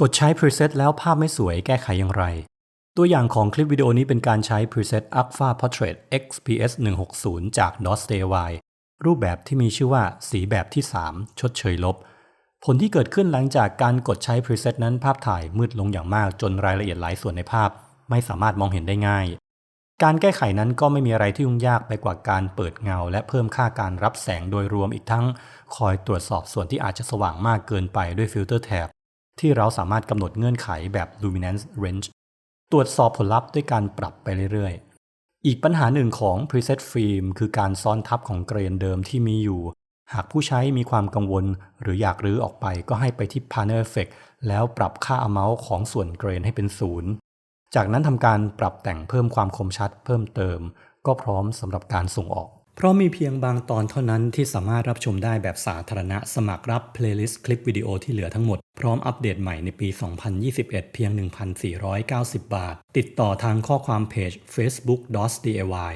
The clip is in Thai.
กดใช้ preset แล้วภาพไม่สวยแก้ไขอย่างไร ตัวอย่างของคลิปวิดีโอนี้เป็นการใช้ preset Alpha Portrait XPS 160 จาก DOS DIY รูปแบบที่มีชื่อว่าสีแบบที่ 3 ชดเชยลบ ผลที่เกิดขึ้นหลังจากการกดใช้ preset นั้นภาพถ่ายมืดลงอย่างมากจนรายละเอียดหลายส่วนในภาพ ไม่สามารถมองเห็นได้ง่าย การแก้ไขนั้นก็ไม่มีอะไรที่ยุ่งยากไปกว่าการเปิดเงา และเพิ่มค่าการรับแสงโดยรวมอีกทั้ง คอยตรวจสอบส่วนที่อาจจะสว่างมากเกินไปด้วยฟิลเตอร์แท็บ ที่เราสามารถกำหนดเงื่อนไขแบบ luminance range ตรวจสอบผลลัพธ์ด้วยการปรับไปเรื่อยๆ อีกปัญหาหนึ่งของ preset film คือการซ้อนทับของเกรนเดิมที่มีอยู่ หากผู้ใช้มีความกังวล หรืออยากรื้อออกไปก็ให้ไปที่ panel effect แล้วปรับค่า amount ของส่วนเกรนให้เป็นศูนย์จากนั้นทำการปรับแต่งเพิ่มความคมชัดเพิ่มเติม ก็พร้อมสำหรับการส่งออก เพราะมีเพียงบางตอนเท่านั้นที่สามารถรับชมได้แบบสาธารณะสมัครรับเพลย์ลิสต์คลิปวิดีโอที่เหลือทั้งหมด พร้อมอัปเดตใหม่ในปี 2021 เพียง 1,490 บาท ติดต่อทางข้อความเพจ Facebook DOS DIY